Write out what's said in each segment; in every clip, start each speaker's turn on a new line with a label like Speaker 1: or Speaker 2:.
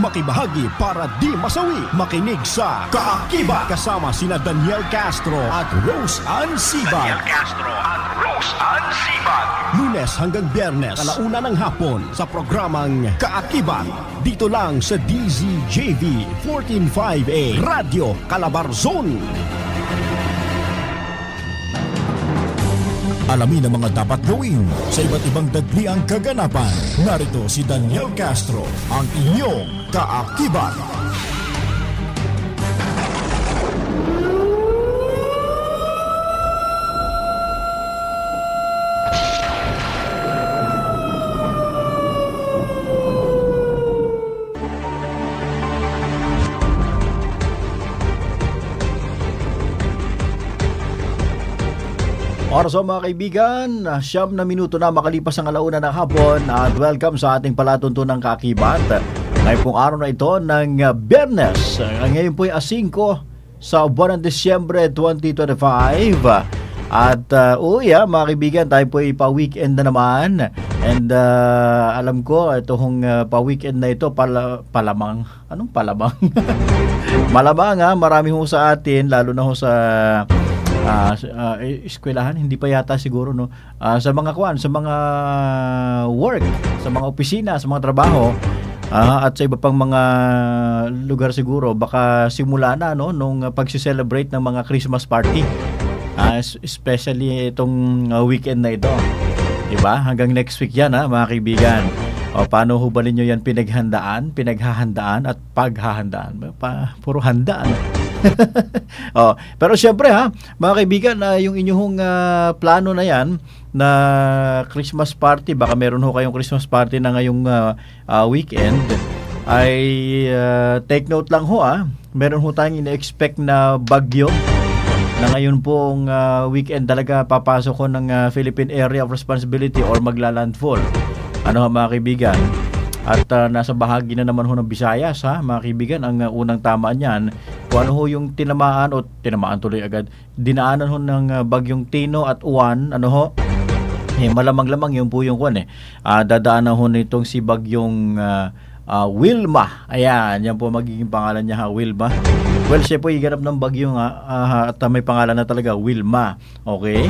Speaker 1: makibahagi para di masawi. Makinig sa Kaakibat kasama sina Daniel Castro at Rose Ann Sibag.
Speaker 2: Castro at Rose Ann Sibag.
Speaker 1: Lunes hanggang Biyernes, alauna ng hapon sa programang Kaakibat. Dito lang sa DZJV 145A Radio Calabarzon. Alamin ang mga dapat gawin sa iba't ibang dagliang kaganapan. Narito si Daniel Castro, ang inyong kaakibat. Oras o mga kaibigan, siyam na minuto na makalipas ang alauna ng hapon at welcome sa ating palatuntunang kakibat. Ngayon pong araw na ito ng Biyernes. Uh, Ngayon po ay 5 sa buwan ng Disyembre 2025. At uh, uy ah, mga kaibigan, tayo po ay pa-weekend na naman. And uh, alam ko, itong uh, pa-weekend na ito, pala, palamang. Anong palamang? Malamang ha, marami ho sa atin, lalo na ho sa Eh, eskwelahan hindi pa yata siguro no. Ah, sa mga kwan, sa mga work, sa mga opisina, sa mga trabaho, ah, at sa iba pang mga lugar siguro baka simula na no nung uh, pagse-celebrate ng mga Christmas party. Es- especially itong weekend na ito. 'Di ba? Hanggang next week 'yan ha, mga kaibigan. O paano ho ba yan pinaghandaan, pinaghahandaan at paghahandaan? Pa, puro handaan. oh, pero syempre ha, mga kaibigan, na yung inyong ah, plano na yan na Christmas party, baka meron ho kayong Christmas party na ngayong ah, ah, weekend, ay ah, take note lang ho ah, meron ho tayong ina-expect na bagyo na ngayon pong ah, weekend talaga papasok ko ng ah, Philippine Area of Responsibility or maglalandfall. Ano ha mga kaibigan? At ah, nasa bahagi na naman ho ng Visayas ha, mga kaibigan, ang ah, unang tamaan niyan, kung ano ho yung tinamaan o tinamaan tuloy agad, dinaanan ho ng ah, bagyong Tino at Uwan, ano ho, eh, malamang-lamang yun po yung eh. Ah, dadaanan ho nitong si bagyong ah, ah, Wilma. Ayan, yan po magiging pangalan niya ha, Wilma. Well, siya po iganap ng bagyo nga ah, at may pangalan na talaga, Wilma. Okay?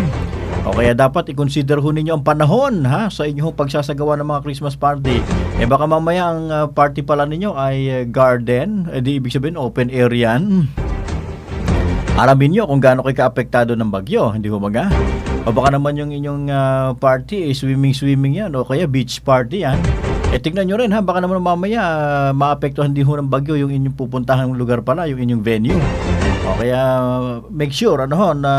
Speaker 1: O kaya dapat i-consider ho ninyo ang panahon ha sa inyong pagsasagawa ng mga Christmas party. Eh baka mamaya ang ah, party pala ninyo ay ah, garden, eh di ibig sabihin open area. yan. Alamin nyo kung gaano kayo kaapektado ng bagyo, hindi ho baga? O baka naman yung inyong ah, party, eh, swimming-swimming yan, o kaya beach party yan. Eh tignan nyo rin ha, baka naman mamaya ah, maapektuhan din ho ng bagyo yung inyong pupuntahan lugar pala, yung inyong venue. O kaya make sure ano ho, na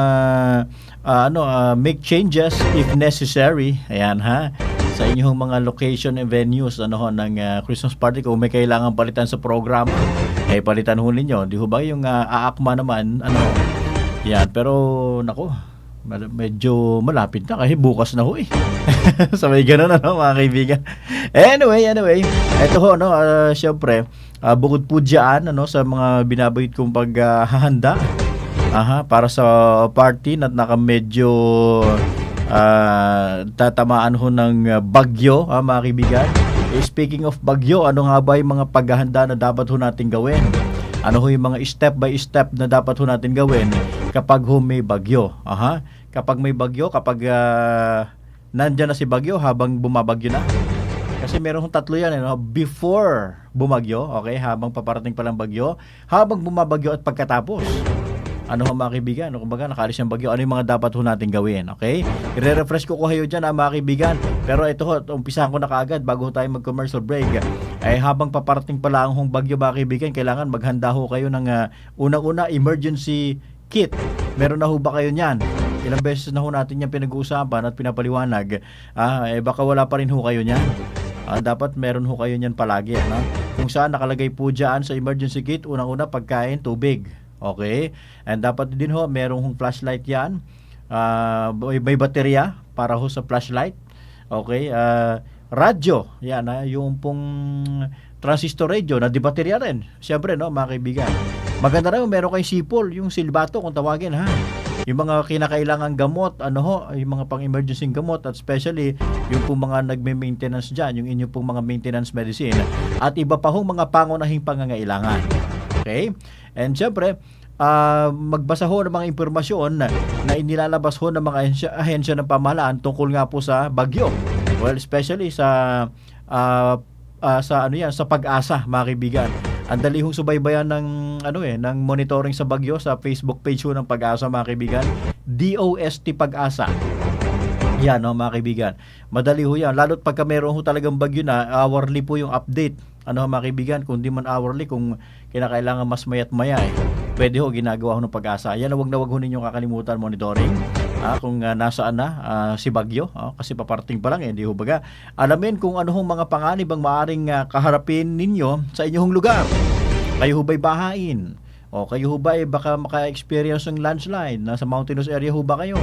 Speaker 1: ah, ano, ah, make changes if necessary. Ayan ha? Sa inyong mga location and venues ano ho ng ah, Christmas party kung may kailangan palitan sa programa eh palitan ho ninyo. Di ho ba yung ah, aakma naman ano? Yan pero nako medyo malapit na kasi bukas na ho eh. Sabay ganun ano mga kaibigan. Anyway anyway eto ho no ah, syempre ah, bukod po dyan ano sa mga binabayit kong paghahanda aha para sa party na naka medyo ah, tatamaan ho ng bagyo, ha, mga kaibigan. Eh, speaking of bagyo, ano nga ba yung mga paghahanda na dapat ho natin gawin? Ano ho yung mga step by step na dapat ho natin gawin kapag ho may bagyo? Aha. Kapag may bagyo, kapag ah, nandyan na si bagyo habang bumabagyo na. Kasi meron hong tatlo yan, eh, no? before bumagyo, okay, habang paparating pa lang bagyo, habang bumabagyo at pagkatapos. Ano ho mga kaibigan? Ano kumbaga nakalis yung bagyo? Ano yung mga dapat ho natin gawin? Okay? I-refresh ko ko kayo dyan ha, mga kaibigan. Pero ito ho, umpisahan ko na kaagad bago tayo mag-commercial break. Ay habang paparating pa lang hong bagyo mga kaibigan, kailangan maghanda ho kayo ng ah, unang-una emergency kit. Meron na ho ba kayo niyan? Ilang beses na ho natin yan pinag-uusapan at pinapaliwanag. Ah, eh baka wala pa rin ho kayo niyan. Ah, dapat meron ho kayo niyan palagi. Ano? Kung saan nakalagay po dyan sa emergency kit, unang-una pagkain, tubig. Okay? And dapat din ho, merong hong flashlight yan. Ah, may, baterya para ho sa flashlight. Okay? Ah, radyo. Yan, ha? yung pong transistor radio na di baterya rin. Siyempre, no, mga kaibigan. Maganda rin, meron kayong sipol, yung silbato kung tawagin ha. Yung mga kinakailangan gamot, ano ho, yung mga pang-emergency gamot at especially yung pong mga nagme-maintenance dyan, yung inyo pong mga maintenance medicine at iba pa hong mga pangunahing pangangailangan. Okay? And syempre, ah, magbasa ho ng mga impormasyon na, inilalabas ho ng mga ahensya, ahensya ng pamahalaan tungkol nga po sa bagyo. Well, especially sa ah, ah, sa ano yan, sa pag-asa, mga kaibigan. Ang dali hong subaybayan ng ano eh, ng monitoring sa bagyo sa Facebook page ho ng Pag-asa, mga kaibigan. DOST Pag-asa. Yan, no, mga kaibigan. Madali ho yan. Lalo't pagka meron ho talagang bagyo na, hourly po yung update. Ano, mga kaibigan, kung di man hourly, kung kinakailangan mas mayat maya eh, pwede ho ginagawa ho ng pag-asa. Yan, wag na wag ho ninyong kakalimutan monitoring. Ah, kung ah, nasaan na ah, si Bagyo, ah, kasi paparting pa lang eh, di ho baga. Alamin kung ano hong mga panganib ang maaring ah, kaharapin ninyo sa inyong lugar. Kayo ho ba'y bahain? O kayo ho ba'y baka maka-experience ng landslide? Nasa mountainous area ho ba kayo?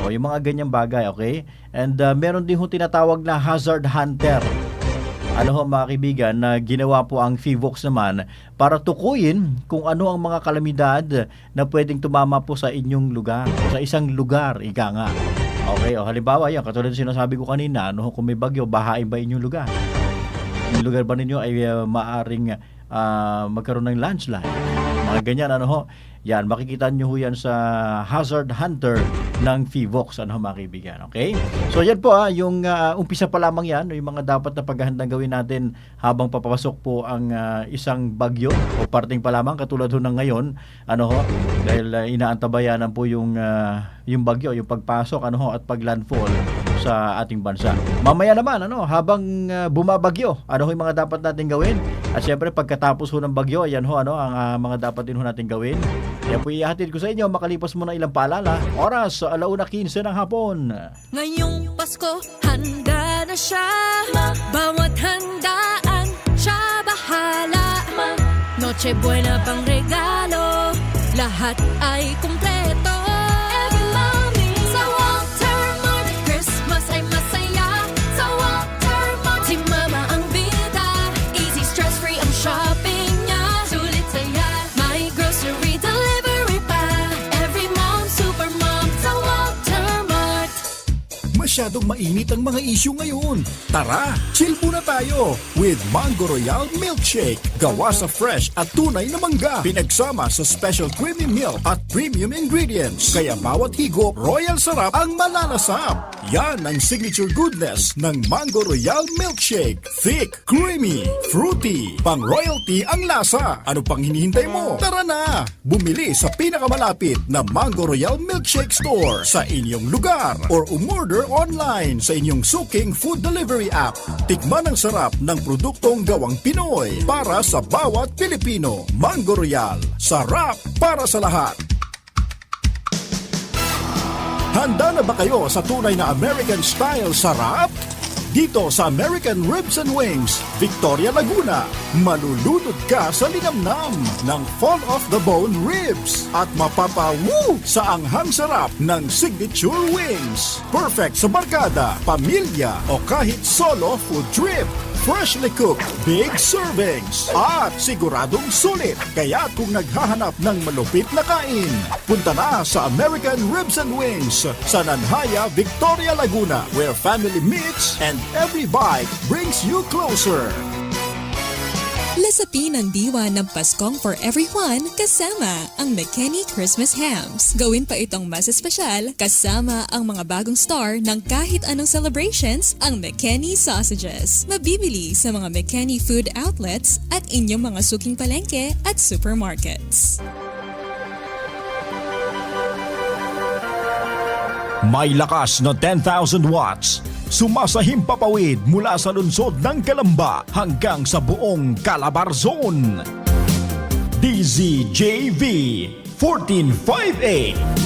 Speaker 1: O yung mga ganyang bagay, okay? And uh, meron din ho tinatawag na hazard hunter. Ano ho mga kaibigan na ginawa po ang FIVOX naman para tukuyin kung ano ang mga kalamidad na pwedeng tumama po sa inyong lugar. Sa isang lugar, ika nga. Okay, o halimbawa yan, katulad ng sinasabi ko kanina, ano kung may bagyo, bahain ba inyong lugar? Yung lugar ba ninyo ay uh, maaring ah, magkaroon ng landslide? Mga ganyan, ano ho? Yan, makikita nyo ho yan sa Hazard Hunter ng FIVOX, ano mga kaibigan, okay? So yan po ah, yung ah, umpisa pa lamang yan, yung mga dapat na paghahandang gawin natin habang papapasok po ang ah, isang bagyo o parting pa lamang katulad ho ng ngayon, ano ho, dahil ah, inaantabayanan po yung ah, yung bagyo, yung pagpasok ano ho at paglandfall sa ating bansa. Mamaya naman ano, habang ah, bumabagyo, ano ho yung mga dapat natin gawin? At syempre pagkatapos ho ng bagyo, ayan ho ano ang ah, mga dapat din ho natin gawin. Yan po ihatid ko sa inyo makalipas mo ng ilang paalala. Oras alauna 15 ng hapon.
Speaker 3: Ngayong Pasko, handa na siya Bawat handaan, siya bahala Noche buena pang regalo Lahat ay kumpleto
Speaker 4: Masyadong mainit ang mga issue ngayon. Tara, chill muna tayo with Mango Royal Milkshake. Gawa sa fresh at tunay na mangga. Pinagsama sa special creamy milk at premium ingredients. Kaya bawat higop, royal sarap ang malalasap. Yan ang signature goodness ng Mango Royal Milkshake. Thick, creamy, fruity. Pang royalty ang lasa. Ano pang hinihintay mo? Tara na! Bumili sa pinakamalapit na Mango Royal Milkshake Store sa inyong lugar or umorder online sa inyong suking food delivery app. Tikman ang sarap ng produktong gawang Pinoy para sa bawat Pilipino. Mango Royal. Sarap para sa lahat. Handa na ba kayo sa tunay na American style sarap? Dito sa American Ribs and Wings, Victoria Laguna, malulunod ka sa linamnam ng fall off the bone ribs at mapapawu sa anghang sarap ng signature wings. Perfect sa barkada, pamilya o kahit solo food trip. Freshly cooked, big servings, at siguradong sulit. Kaya kung naghahanap ng malupit na kain, punta na sa American Ribs and Wings sa Nanhaya, Victoria, Laguna, where family meets and every bite brings you closer.
Speaker 5: Lasapin ang diwa ng Paskong for everyone kasama ang McKinney Christmas Hams. Gawin pa itong mas espesyal kasama ang mga bagong star ng kahit anong celebrations ang McKinney Sausages. Mabibili sa mga McKinney food outlets at inyong mga suking palengke at supermarkets.
Speaker 4: May lakas na 10,000 watts. Sumasahim papawid mula sa lungsod ng Kalamba hanggang sa buong Calabarzon. DZJV 1458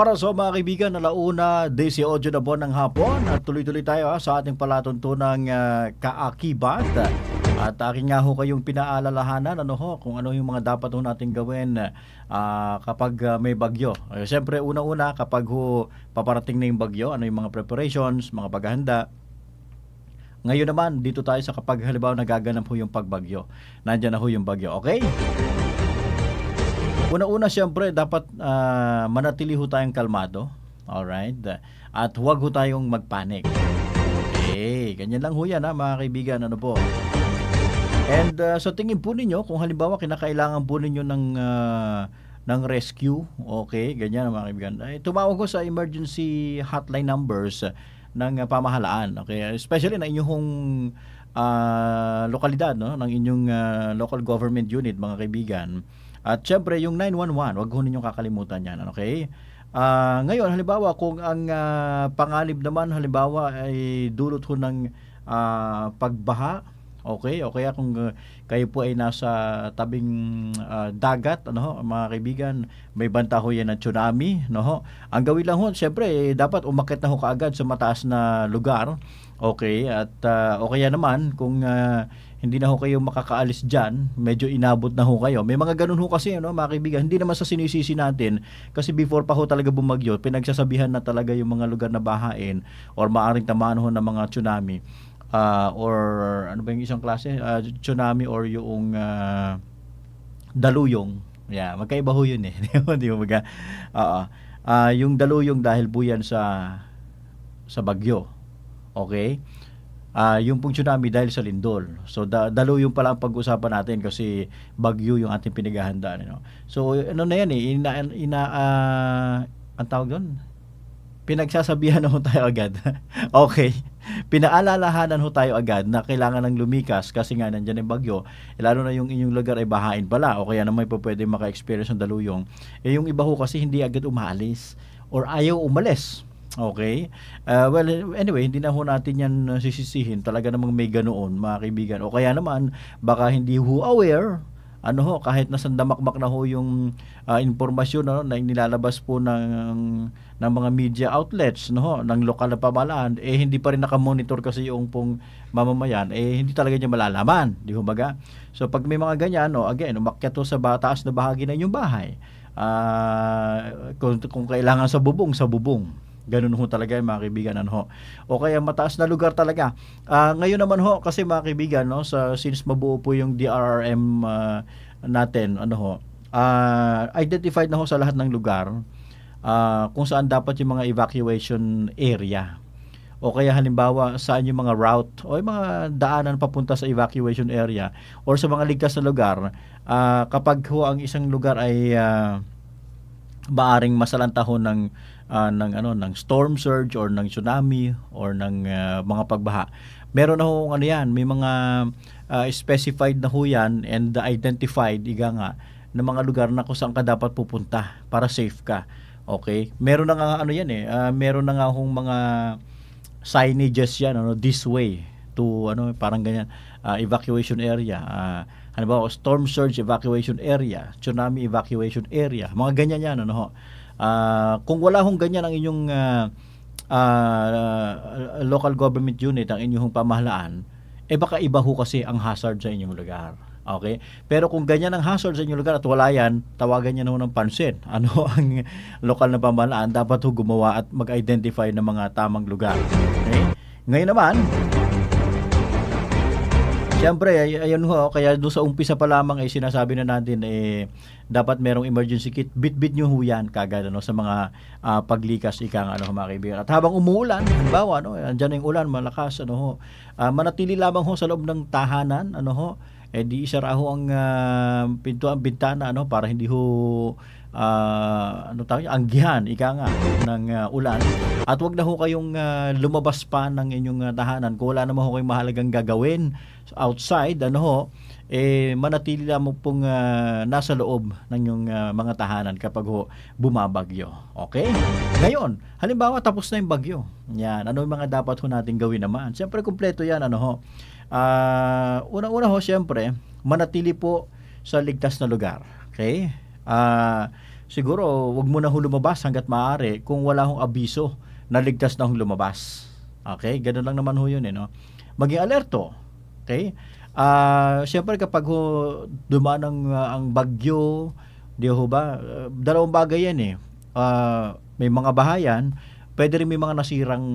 Speaker 1: Oras o mga kaibigan, alauna, 18 na buwan ng hapon at tuloy-tuloy tayo ha, sa ating palatuntunang uh, kaakibat. At akin nga ho kayong pinaalalahanan ano ho, kung ano yung mga dapat ho natin gawin ah, kapag ah, may bagyo. Eh, Siyempre, una-una kapag ho paparating na yung bagyo, ano yung mga preparations, mga paghahanda, ngayon naman, dito tayo sa kapag halimbawa nagaganap ho yung pagbagyo. Nandiyan na ho yung bagyo, okay? Una-una siyempre, dapat ah, manatili ho tayong kalmado. Alright? At huwag ho tayong magpanik. Okay, ganyan lang ho yan ha, mga kaibigan. Ano po? And ah, sa tingin po ninyo, kung halimbawa kinakailangan po ninyo ng ah, ng rescue, okay, ganyan mga kaibigan. Ay, tumawag ko sa emergency hotline numbers ng ah, pamahalaan. Okay, especially na inyong ah, lokalidad, no, ng inyong ah, local government unit, mga kaibigan. At syempre, yung 911, wag ho ninyong kakalimutan yan, okay? Ah, ngayon, halimbawa, kung ang ah, panganib naman, halimbawa, ay dulot ho ng ah, pagbaha, okay? O kaya kung kayo po ay nasa tabing ah, dagat, ano mga kaibigan, may banta ho yan ng tsunami, no? Ang gawin lang ho, syempre, eh, dapat umakit na ho kaagad sa mataas na lugar, okay? At ah, o kaya naman, kung ah, hindi na ho kayo makakaalis dyan, medyo inabot na ho kayo. May mga ganun ho kasi, no, mga kaibigan, hindi naman sa sinisisi natin, kasi before pa ho talaga bumagyo, pinagsasabihan na talaga yung mga lugar na bahain or maaring tamaan ho ng mga tsunami. Ah, or ano ba yung isang klase? Ah, tsunami or yung ah, daluyong. Yeah, magkaiba ho yun eh. Di ba baga? Oo. Ah, yung daluyong dahil po yan sa sa bagyo. Okay? Ah, yung pong tsunami dahil sa lindol. So da, daluyong pala ang pag-usapan natin kasi bagyo yung ating pinaghahandaan, no. So ano na yan eh, ina, ina ah, ang tawag doon? Pinagsasabihan na ho tayo agad. okay. Pinaalalahanan ho tayo agad na kailangan ng lumikas kasi nga nandiyan yung bagyo. Eh, lalo na yung inyong lugar ay bahain pala o kaya naman po pwede maka-experience ng daluyong. Eh yung iba ho kasi hindi agad umaalis or ayaw umalis. Okay? Uh, well, anyway, hindi na ho natin yan uh, sisisihin. Talaga namang may ganoon, mga kaibigan. O kaya naman, baka hindi ho aware, ano ho, kahit nasa damakmak na ho yung uh, impormasyon no, na nilalabas po ng, ng mga media outlets no, ho, ng lokal na pamahalaan, eh hindi pa rin nakamonitor kasi yung pong mamamayan, eh hindi talaga niya malalaman. Di ho baga? So pag may mga ganyan, no, again, umakyat ho sa bataas na bahagi ng inyong bahay. Ah, kung, kung kailangan sa bubong, sa bubong. Ganun ho talaga yung mga kaibigan ano ho. O kaya mataas na lugar talaga. Ah, ngayon naman ho kasi mga kaibigan no sa since mabuo po yung DRRM ah, natin ano ho. ah, identified na ho sa lahat ng lugar ah, kung saan dapat yung mga evacuation area. O kaya halimbawa saan yung mga route o yung mga daanan papunta sa evacuation area or sa mga ligtas na lugar ah, kapag ho ang isang lugar ay ah, maaring masalanta ng ah, ng ano ng storm surge or ng tsunami or ng ah, mga pagbaha. Meron na ano yan, may mga ah, specified na ho yan and identified iga nga ng mga lugar na kung saan ka dapat pupunta para safe ka. Okay? Meron na nga ano yan eh, ah, meron na nga hong mga signages yan ano this way to ano parang ganyan ah, evacuation area ah, halimbawa storm surge evacuation area tsunami evacuation area mga ganyan yan ano ho Ah, kung wala hong ganyan ang inyong ah, ah, local government unit ang inyong pamahalaan eh baka iba ho kasi ang hazard sa inyong lugar Okay? Pero kung ganyan ang hazard sa inyong lugar at wala yan, tawagan niyo na ng pansin. Ano ang lokal na pamahalaan? Dapat ho gumawa at mag-identify ng mga tamang lugar. Okay? Ngayon naman, Siyempre, ay, ayun ho, kaya doon sa umpisa pa lamang ay sinasabi na natin eh dapat merong emergency kit. Bit-bit nyo ho yan kagad ano, sa mga ah, paglikas ika nga ano, mga kaibigan. At habang umuulan, halimbawa, ano, andyan na yung ulan, malakas, ano ho, ah, manatili lamang ho sa loob ng tahanan, ano ho, eh di isara ho ang ah, pintuan, bintana, ano, para hindi ho ah, ano tawag anggihan, ika nga, ng ah, ulan. At wag na ho kayong ah, lumabas pa ng inyong ah, tahanan kung wala naman ho kayong mahalagang gagawin outside, ano ho, eh manatili lamang pong ah, nasa loob ng yung ah, mga tahanan kapag ho bumabagyo. Okay? Ngayon, halimbawa tapos na yung bagyo. Yan, ano yung mga dapat ho natin gawin naman? Siyempre kumpleto yan, ano ho. Ah, una-una ho, siyempre, manatili po sa ligtas na lugar. Okay? Ah, siguro wag mo na ho lumabas hanggat maaari kung wala hong abiso na ligtas na hong lumabas. Okay? Ganun lang naman ho yun eh, no? Maging alerto. Okay? Ah, syempre kapag ho dumaan ang, ah, ang bagyo, di ho ba? ah, dalawang bagay yan eh. Ah, may mga bahayan, pwede rin may mga nasirang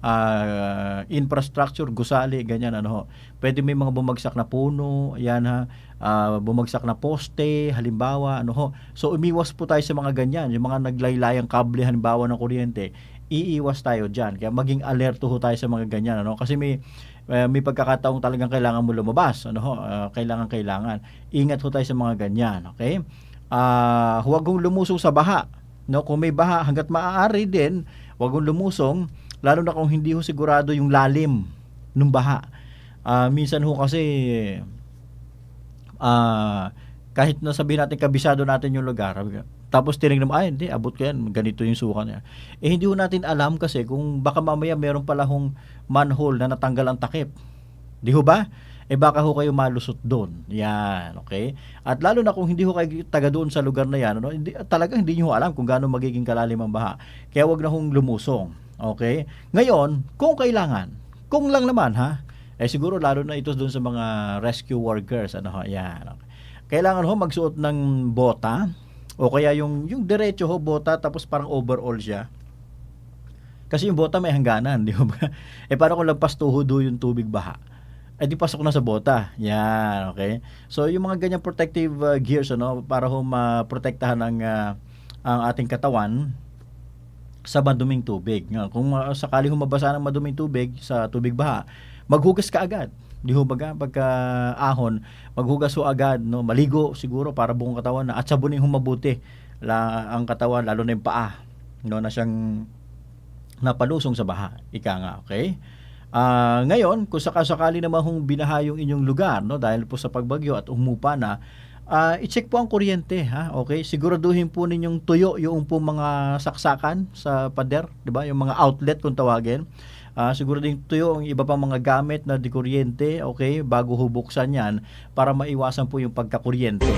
Speaker 1: ah, infrastructure, gusali, ganyan ano ho. Pwede may mga bumagsak na puno, yan ha, ah, bumagsak na poste, halimbawa, ano ho. So umiwas po tayo sa mga ganyan, yung mga naglaylayang kable halimbawa ng kuryente, iiwas tayo diyan. Kaya maging alerto ho tayo sa mga ganyan, ano? Kasi may eh, may pagkakataong talagang kailangan mo lumabas, ano ho, ah, kailangan kailangan. Ingat ho tayo sa mga ganyan, okay? Ah, huwag hong lumusong sa baha. No, kung may baha hangga't maaari din, huwag hong lumusong lalo na kung hindi ho sigurado yung lalim ng baha. Ah, minsan ho kasi ah kahit na sabihin natin kabisado natin yung lugar, tapos tinignan mo, ay hindi, abot ko yan, ganito yung suka niya. Eh hindi ho natin alam kasi kung baka mamaya meron pala hong manhole na natanggal ang takip. Di ho ba? Eh baka ho kayo malusot doon. Yan, okay? At lalo na kung hindi ho kayo taga doon sa lugar na yan, ano, hindi, talagang hindi nyo alam kung gaano magiging kalalim ang baha. Kaya wag na hong lumusong. Okay? Ngayon, kung kailangan, kung lang naman ha, eh siguro lalo na ito doon sa mga rescue workers, ano ho, yan. Okay. Kailangan ho magsuot ng bota o kaya yung yung diretso ho bota tapos parang overall siya. Kasi yung bota may hangganan, di ba? Eh paano kung lagpas tuhod ho yung tubig baha? Eh di pasok na sa bota. Yan, okay? So yung mga ganyang protective uh, gears ano para ho maprotektahan ang uh, ang ating katawan sa maduming tubig. Kung uh, sakali humabasa ng maduming tubig sa tubig baha, maghugas ka agad. Di ho baga pagka ahon, maghugas ho agad, no? Maligo siguro para buong katawan na at sabunin ho mabuti la, ang katawan lalo na yung paa, no na siyang napalusong sa baha. Ika nga, okay? Ah, ngayon, kung sakasakali naman hong binaha yung inyong lugar, no, dahil po sa pagbagyo at umupa na, ah, i-check po ang kuryente, ha? Okay? Siguraduhin po ninyong tuyo yung po mga saksakan sa pader, 'di ba? Yung mga outlet kung tawagin. Ah, siguro din tuyo ang iba pang mga gamit na di kuryente, okay, bago hubuksan 'yan para maiwasan po yung pagkakuryente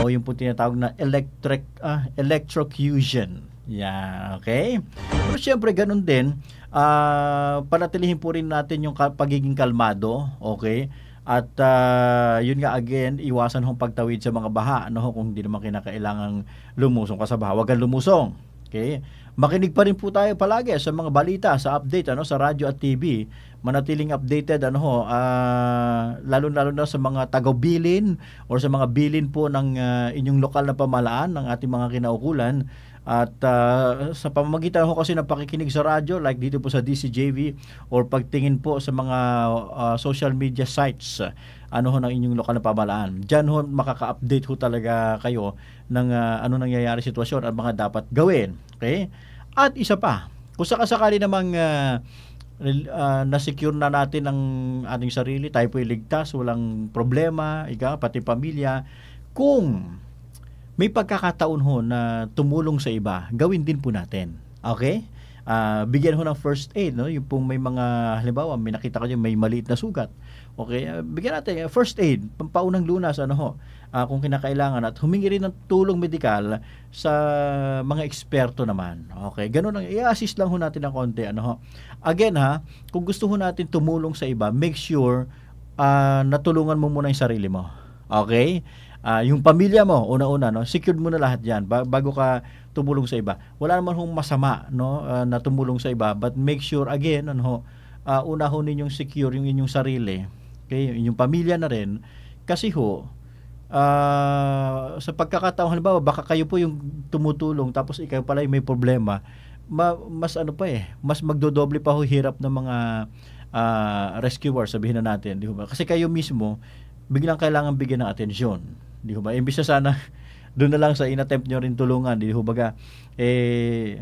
Speaker 1: o yung po tinatawag na electric ah, electrocution. Yan, okay? Pero syempre ganun din, ah panatilihin po rin natin yung pagiging kalmado, okay? At ah, yun nga again, iwasan hong pagtawid sa mga baha, no? Kung hindi naman kinakailangang lumusong ka sa baha, huwag kang lumusong. Okay? Makinig pa rin po tayo palagi sa mga balita, sa update ano sa radyo at TV. Manatiling updated ano ho, ah, lalo-lalo na sa mga tagabilin or sa mga bilin po ng ah, inyong lokal na pamalaan ng ating mga kinaukulan. At ah, sa pamamagitan ho kasi ng pakikinig sa radyo like dito po sa DCJV or pagtingin po sa mga ah, social media sites ano ho ng inyong lokal na pamalaan. Diyan ho makaka-update ho talaga kayo ng ah, ano nangyayari sitwasyon at mga dapat gawin. Okay? At isa pa, kung sakasakali namang rel- ah, na-secure na natin ang ating sarili, tayo po ligtas, walang problema, ika, pati pamilya, kung may pagkakataon ho na tumulong sa iba, gawin din po natin. Okay? Ah, bigyan ho ng first aid, no? Yung pong may mga, halimbawa, may nakita kayo may maliit na sugat. Okay? Ah, bigyan natin ah, first aid, pampaunang lunas, ano ho, ah, kung kinakailangan at humingi rin ng tulong medikal sa mga eksperto naman. Okay? Ganun lang, i-assist lang ho natin ng konti, ano ho. Again ha, kung gusto ho natin tumulong sa iba, make sure ah, natulungan mo muna yung sarili mo. Okay? Ah, yung pamilya mo, una-una, no? Secured mo na lahat 'yan ba- bago ka tumulong sa iba. Wala naman hong masama, no, ah, na tumulong sa iba, but make sure again, ano, ah, una ho ninyong secure yung inyong sarili, okay, yung inyong pamilya na rin kasi ho ah, sa pagkakataon halimbawa baka kayo po yung tumutulong tapos ikaw pala yung may problema ma- mas ano pa eh mas magdodoble pa ho hirap ng mga ah, rescuers sabihin na natin di ba kasi kayo mismo biglang kailangan bigyan ng atensyon di ba? Imbis na sana doon na lang sa inattempt nyo rin tulungan di baga eh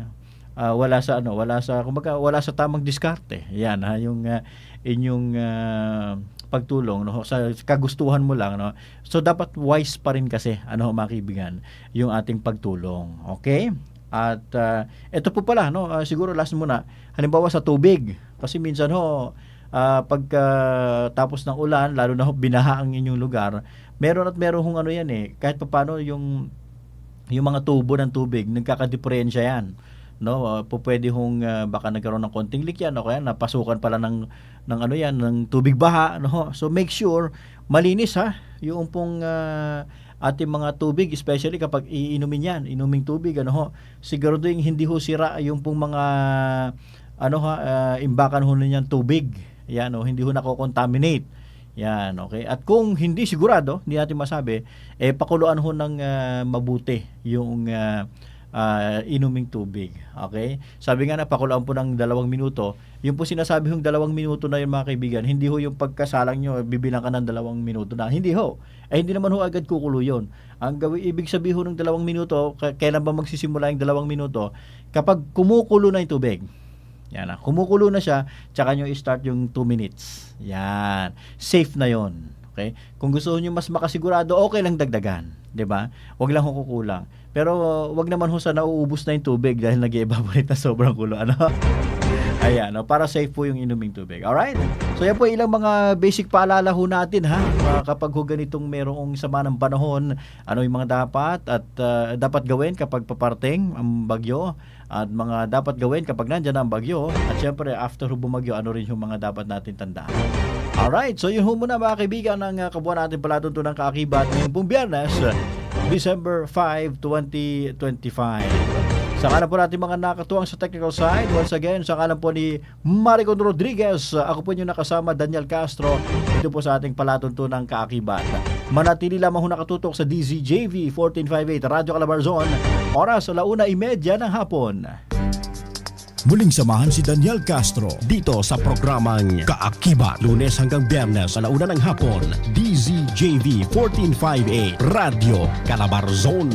Speaker 1: ah, wala sa ano wala sa kumbaga wala sa tamang diskarte. Yan ha yung ah, inyong ah, pagtulong no sa kagustuhan mo lang no. So dapat wise pa rin kasi ano mga kaibigan yung ating pagtulong okay? At ah, ito po pala no ah, siguro last muna halimbawa sa tubig kasi minsan ho ah, pagka tapos ng ulan lalo na ho binaha ang inyong lugar meron at meron hong ano yan eh kahit paano yung yung mga tubo ng tubig, nagkakadiferensya yan. No, uh, pwede hong uh, baka nagkaroon ng konting leak yan o kaya napasukan pala ng ng ano yan, ng tubig baha, no. So make sure malinis ha yung pong uh, ating mga tubig especially kapag iinumin yan, inuming tubig ano ho. Siguro din hindi ho sira yung pong mga ano ha, uh, imbakan ho niyan tubig. Yan o, hindi ho nako-contaminate. Yan, okay. At kung hindi sigurado, hindi natin masabi, eh pakuluan ho ng ah, mabuti yung ah, ah, inuming tubig. Okay? Sabi nga na pakuluan po ng dalawang minuto. Yung po sinasabi hong dalawang minuto na yun mga kaibigan, hindi ho yung pagkasalang nyo, bibilang ka ng dalawang minuto na. Hindi ho. Eh hindi naman ho agad kukulo yun. Ang gawin, ibig sabihin ho ng dalawang minuto, kailan ba magsisimula yung dalawang minuto? Kapag kumukulo na yung tubig. Yan na. Kumukulo na siya, tsaka nyo i-start yung 2 minutes. Yan. Safe na yon. Okay? Kung gusto niyo mas makasigurado, okay lang dagdagan. 'di ba? Huwag lang kukulang. Pero wag naman ho sa nauubos na yung tubig dahil nag-evaporate na sobrang kulo. Ano? Ayan, no? para safe po yung inuming tubig. Alright? So yan po ilang mga basic paalala ho natin ha. Uh, kapag ho ganitong merong sama ng panahon, ano yung mga dapat at uh, dapat gawin kapag paparting ang bagyo at mga dapat gawin kapag nandyan ang bagyo at syempre after bumagyo, ano rin yung mga dapat natin tandaan. Alright, so yun ho muna mga kaibigan ng uh, kabuuan natin palatuntunan ng kaakibat ngayong pong biyernes, December 5, 2025. Sa kanan po natin mga nakatuwang sa technical side, once again, sa kanan po ni Maricon Rodriguez, ako po yung nakasama Daniel Castro dito po sa ating palatuntunang kaakibat. Manatili lamang ho nakatutok sa DZJV 1458 Radyo Calabarzon, oras sa launa imedya ng hapon.
Speaker 4: Muling samahan si Daniel Castro dito sa programang Kaakibat. Lunes hanggang Biyernes sa launa ng hapon. DZJV 1458 Radio Calabarzon.